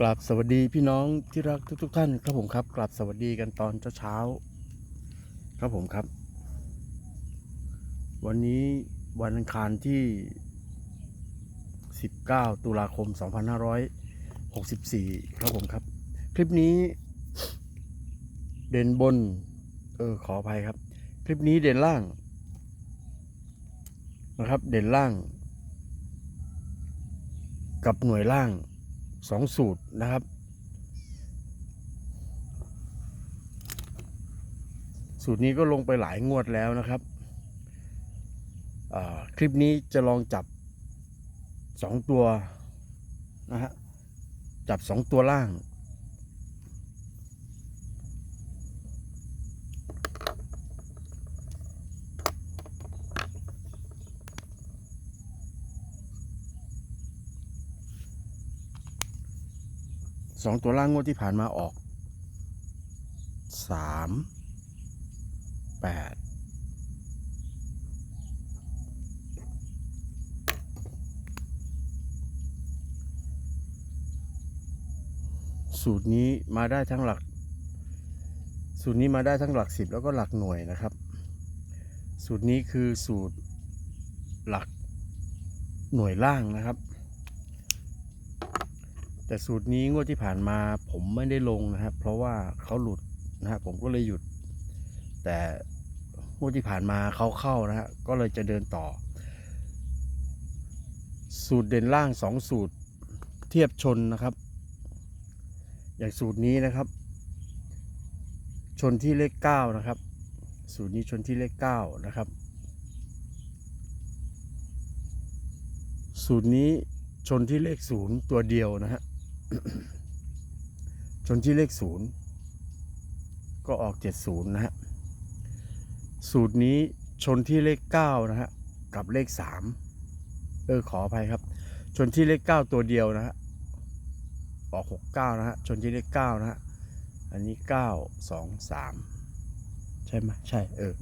กราบสวัสดีพี่น้องที่รักทุกๆท่านครับผมครับกราบสวัสดีกันตอนเช้าๆครับผมครับ วันนี้วันอังคารที่ 19 ตุลาคม 2564 ครับผมครับ คลิปนี้ เด่นบน เออขออภัยครับ คลิปนี้เด่นล่าง นะครับ เด่นล่าง กับหน่วยล่าง สองสูตรนะครับ สูตรนี้ก็ลงไปหลายงวดแล้วนะครับ คลิปนี้จะลองจับสองตัวนะฮะจับสองตัวล่าง สองตัวล่างงวดที่ผ่านมาออกสามแปดสูตรนี้มาได้ทั้งหลัก สูตรนี้มาได้ทั้งหลักสิบแล้วก็หลักหน่วยนะครับ สูตรนี้คือสูตรหลักหน่วยล่างนะครับ แต่สูตรนี้งวดที่ผ่านมาผมไม่ได้ลงนะครับ เพราะว่าเขาหลุดนะฮะผมก็เลยหยุด แต่งวดที่ผ่านมาเขาเข้านะฮะก็เลยจะเดินต่อ สูตรเด่นล่างสองสูตรเทียบชนนะครับ อย่างสูตรนี้นะครับ ชนที่เลขเก้านะครับ สูตรนี้ชนที่เลขเก้านะครับ สูตรนี้ชนที่เลขศูนย์ตัวเดียวนะฮะ ชนที่เลขศูนย์ก็ออกเจ็ดศูนย์นะฮะ สูตรนี้ชนที่เลขเก้านะฮะ กับเลขสามเออขออภัยครับ ชนที่เลขเก้าตัวเดียวนะฮะ ออกหกเก้านะฮะ ชนที่เลขเก้านะฮะ อันนี้เก้าสองสามใช่ไหมใช่เออ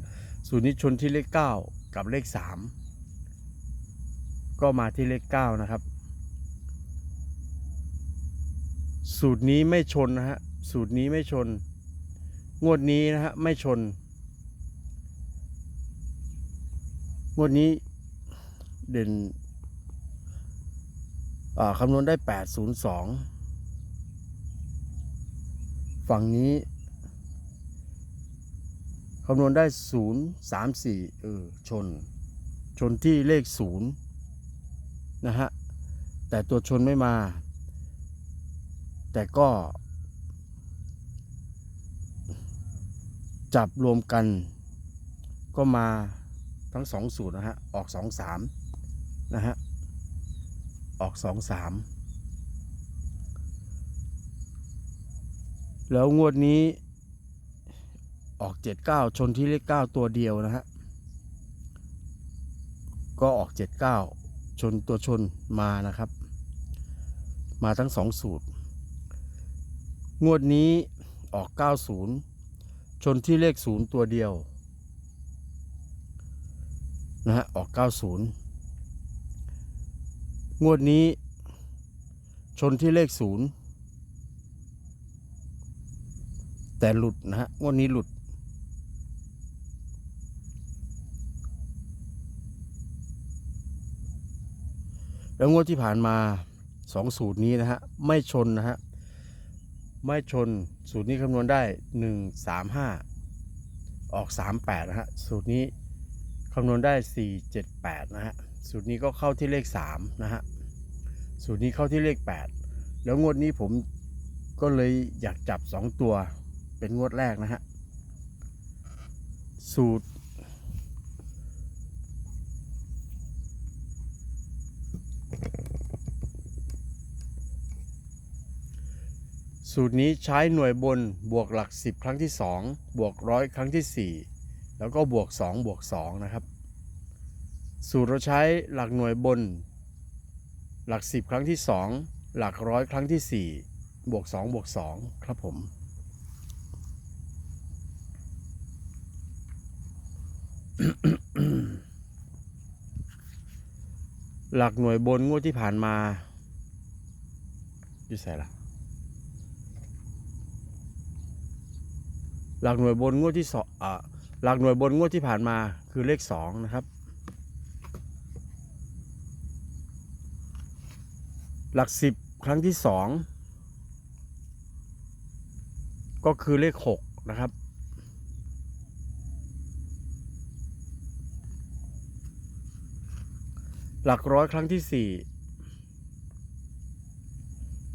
สูตรนี้ชนที่เลขเก้ากับเลขสามก็มาที่เลขเก้านะครับ สูตรนี้ไม่ชนนะฮะ สูตรนี้ไม่ชน งวดนี้นะฮะ ไม่ชน งวดนี้เด่นคำนวณได้ 802 ฝั่งนี้ คำนวณได้ 0 3 4 เออ ชน ชนที่เลข 0 นะฮะ แต่ตัวชนไม่มา แต่ก็ จับรวมกันก็มาทั้งสองสูตรนะฮะ ออกสองสามนะฮะ ออกสองสามแล้วงวดนี้ออกเจ็ดเก้าชนที่เลขเก้าตัวเดียวนะฮะ ก็ออกเจ็ดเก้าชนตัวชนมานะครับ มาทั้งสองสูตร งวดนี้ออก 90 ชนที่เลข 0 ตัวเดียว นะฮะ ออก 90 งวดนี้ ชนที่เลข 0 แต่หลุดนะฮะ งวดนี้หลุด แล้วงวดที่ผ่านมาสองสูตรนี้นะฮะ ไม่ชนนะฮะ ไม่ชนสูตรนี้คำนวณได้หนึ่งสามห้าออกสามแปดนะฮะ สูตรนี้คำนวณได้สี่เจ็ดแปดนะฮะ สูตรนี้ก็เข้าที่เลขสามนะฮะ สูตรนี้เข้าที่เลขแปดแล้วงวดนี้ผมก็เลยอยากจับสองตัวเป็นงวดแรกนะฮะ สูตร สูตรนี้ใช้หน่วยบนบวกหลัก 10 ครั้งที่ 2 บวกร้อยครั้งที่ 4 แล้วก็บวก 2 บวก 2 นะครับ สูตรเราใช้หลักหน่วยบน หลัก 10 ครั้งที่ 2 หลักร้อยครั้งที่ 4 บวก 2 บวก 2 ครับผมหลักหน่วยบนงวดที่ผ่านมาอยู่ใส่ละ หลักหน่วยบนงวดที่สองอ่าหลักหน่วยบนงวดที่ผ่านมาคือเลขสองนะครับ หลักสิบครั้งที่สองก็คือเลขหกนะครับ หลักร้อยครั้งที่สี่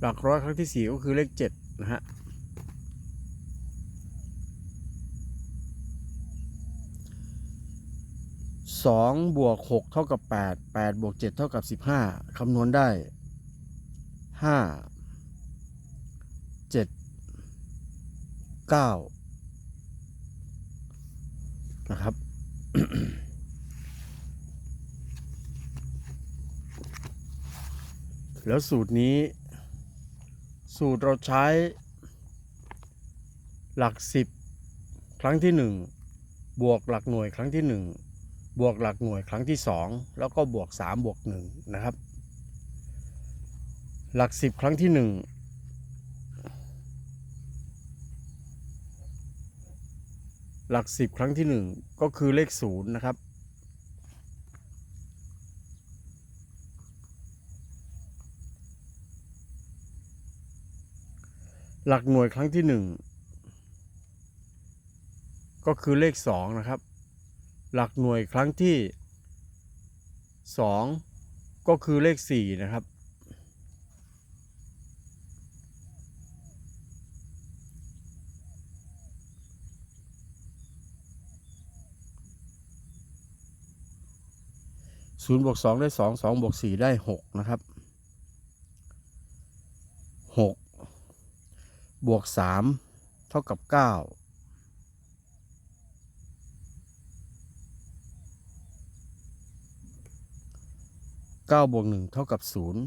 หลักร้อยครั้งที่สี่ก็คือเลขเจ็ดนะฮะ สองบวกหกเท่ากับแปดแปดบวกเจ็ดเท่ากับสิบห้าคำนวณได้ห้าเจ็ดเก้านะครับ แล้วสูตรนี้ สูตรเราใช้หลักสิบครั้งที่หนึ่งบวกหลักหน่วยครั้งที่หนึ่ง บวกหลักหน่วยครั้งที่สองแล้วก็บวกสามบวกหนึ่งนะครับ หลักสิบครั้งที่หนึ่งหลักสิบครั้งที่หนึ่งก็คือเลขศูนย์นะครับ หลักหน่วยครั้งที่หนึ่งก็คือเลขสองนะครับ หลักหน่วยครั้งที่สองก็คือเลขสี่นะครับ ศูนย์บวกสองได้สองสองบวกสี่ได้หกนะครับหกบวกสามเท่ากับเก้า เก้าบวกหนึ่งเท่ากับศูนย์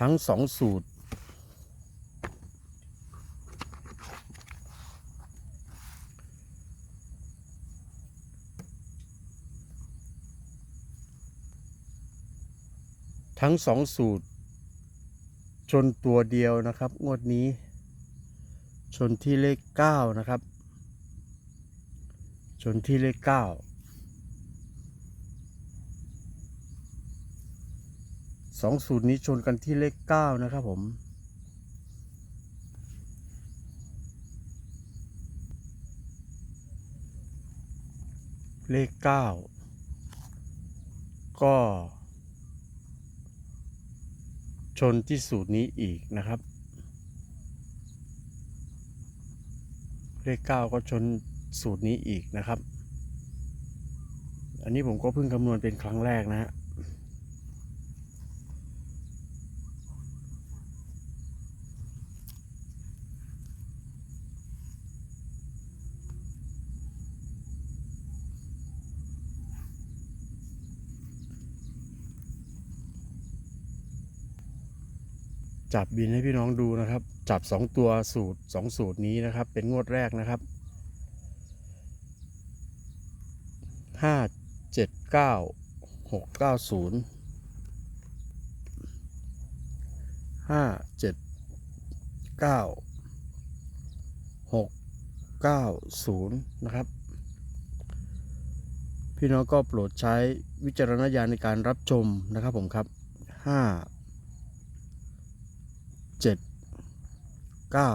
ทั้งสองสูตร ทั้งสองสูตร ชนตัวเดียวนะครับ งวดนี้ ชนที่เลขเก้านะครับ ชนที่เลขเก้าสองสูตรนี้ชนกันที่เลขเก้านะครับผม เลขเก้าก็ ชนที่สูตรนี้อีกนะครับ เลขเก้าก็ชน สูตรนี้อีกนะครับ อันนี้ผมก็เพิ่งคำนวณเป็นครั้งแรกนะฮะจับบินให้พี่น้องดูนะครับ จับสองตัวสูตรสองสูตรนี้นะครับ เป็นงวดแรกนะครับ ห้าเจ็ดเก้าหกเก้าศูนย์ห้าเจ็ดเก้าหกเก้าศูนย์นะครับ พี่น้องก็โปรดใช้วิจารณญาณในการรับชมนะครับผมครับห้าเจ็ดเก้า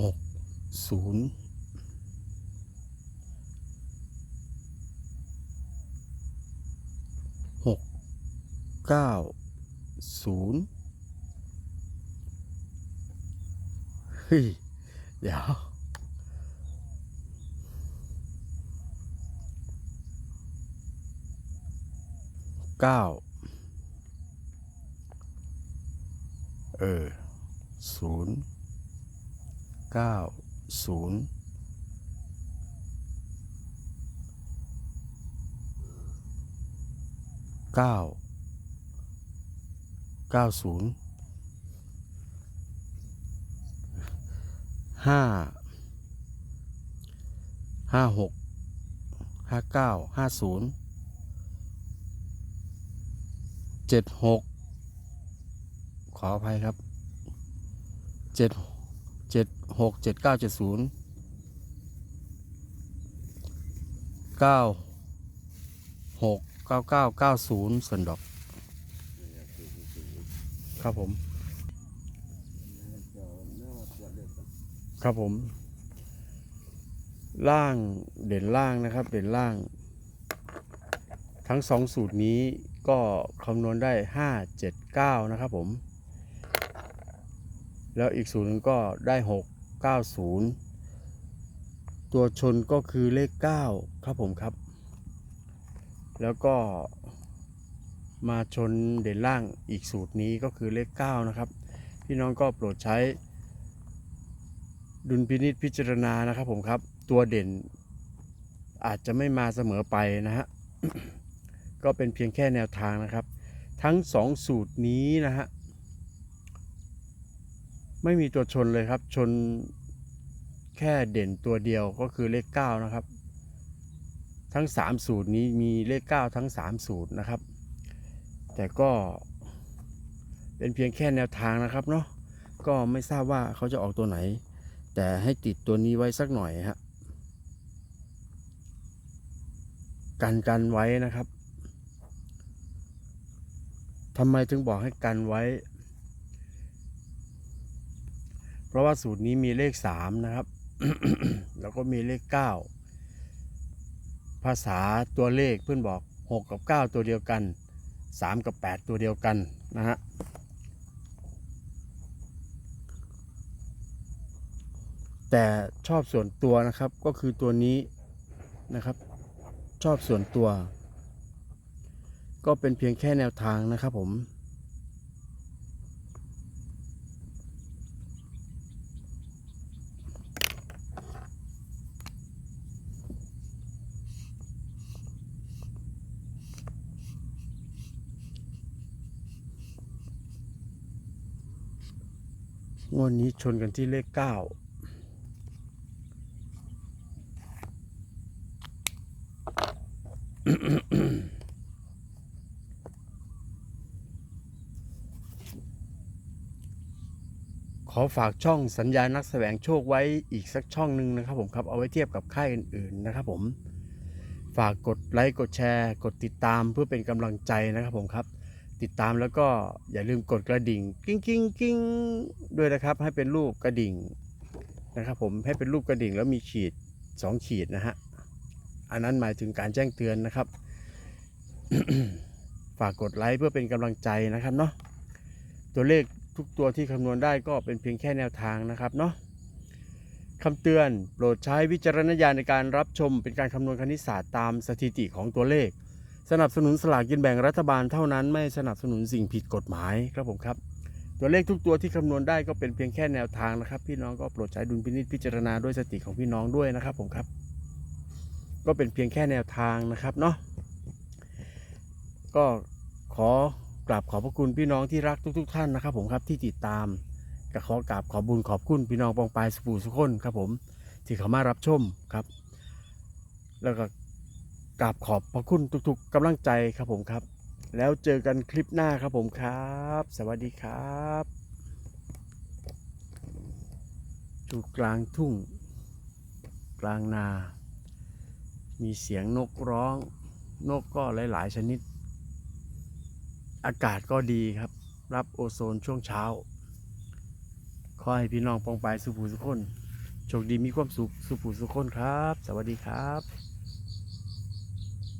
หกศูนย์หกเก้าศูนย์เฮ้ย เดี๋ยวเก้าเออศูนย์ เก้าศูนย์เก้าเก้าศูนย์ห้าห้าหกห้าเก้าห้าศูนย์เจ็ดหกขออภัยครับเจ็ดเจ็ด หกเจ็ดเก้าเจ็ดศูนย์เก้าหกเก้าเก้าเก้าศูนย์สันดอก ครับผม ครับผม ล่างเด่นล่างนะครับ เด่นล่าง ทั้งสองสูตรนี้ก็คำนวณได้ห้าเจ็ดเก้านะครับผม แล้วอีกสูตรหนึ่งก็ได้หก เก้าศูนย์ตัวชนก็คือเลขเก้าครับผมครับ แล้วก็มาชนเด่นล่างอีกสูตรนี้ก็คือเลขเก้านะครับ พี่น้องก็โปรดใช้ ดุลพินิษพิจารณานะครับผมครับ ตัวเด่นอาจจะไม่มาเสมอไปนะฮะ ก็เป็นเพียงแค่แนวทางนะครับ ทั้งสองสูตรนี้นะฮะ ไม่มีตัวชนเลยครับ ชนแค่เด่นตัวเดียวก็คือเลข 9 นะครับ ทั้ง 3 สูตรนี้มีเลข 9 ทั้ง 3 สูตรนะครับ แต่ก็เป็นเพียงแค่แนวทางนะครับเนาะก็ไม่ทราบว่าเขาจะออกตัวไหน แต่ให้ติดตัวนี้ไว้สักหน่อยฮะกันกันไว้นะครับทำไมถึงบอกให้กันไว้ เพราะว่าสูตรนี้มีเลข3นะครับ แล้วก็มีเลข9ภาษาตัวเลขเพื่อนบอก 6 กับ 9 ตัวเดียวกัน 3 กับ 8 ตัวเดียวกันนะฮะแต่ชอบส่วนตัวนะครับก็คือตัวนี้นะครับ ชอบส่วนตัว ก็เป็นเพียงแค่แนวทางนะครับผม งวดนี้ชนกันที่เลขเก้าขอฝากช่องสัญญานักแสวงโชคไว้อีกสักช่องหนึ่งนะครับผมครับเอาไว้เทียบกับค่ายอื่นๆนะครับผม ฝากกดไลค์กดแชร์ กดติดตามเพื่อเป็นกำลังใจนะครับผมครับ ติดตามแล้วก็อย่าลืมกดกระดิ่งกิ้งกิ้งกิ้งด้วยนะครับ ให้เป็นรูปกระดิ่งนะครับ ผมให้เป็นรูปกระดิ่งแล้วมีขีด 2 ขีดนะฮะอันนั้นหมายถึงการแจ้งเตือนนะครับ ฝากกดไลค์เพื่อเป็นกำลังใจนะครับเนาะตัวเลขทุกตัวที่คำนวณได้ก็เป็นเพียงแค่แนวทางนะครับเนาะคำเตือนโปรดใช้วิจารณญาณในการรับชมเป็นการคำนวณคณิตศาสตร์ตามสถิติของตัวเลข สนับสนุนสลากกินแบ่งรัฐบาลเท่านั้นไม่สนับสนุนสิ่งผิดกฎหมายครับผมครับ ตัวเลขทุกตัวที่คำนวณได้ก็เป็นเพียงแค่แนวทางนะครับ พี่น้องก็โปรดใช้ดุลพินิจพิจารณาด้วยสติของพี่น้องด้วยนะครับผมครับ ก็เป็นเพียงแค่แนวทางนะครับเนาะก็ขอกราบขอบพระคุณพี่น้องที่รักทุก ๆ ท่านนะครับผมครับที่ติดตามก็ขอกราบขอบุญขอบคุณพี่น้องปองปายสปูสุขคนครับผม ที่เขามารับชมครับ แล้วก็ กราบขอบพระคุณทุกๆกำลังใจครับผมครับ แล้วเจอกันคลิปหน้าครับผมครับ สวัสดีครับอยู่กลางทุ่ง กลางนา มีเสียงนกร้อง นกก็หลาย ๆ ชนิด อากาศก็ดีครับ รับโอโซนช่วงเช้า ขอให้พี่น้องปองปายสุภูสุขคนโชคดีมีความสุขสุภูสุขคนครับ สวัสดีครับ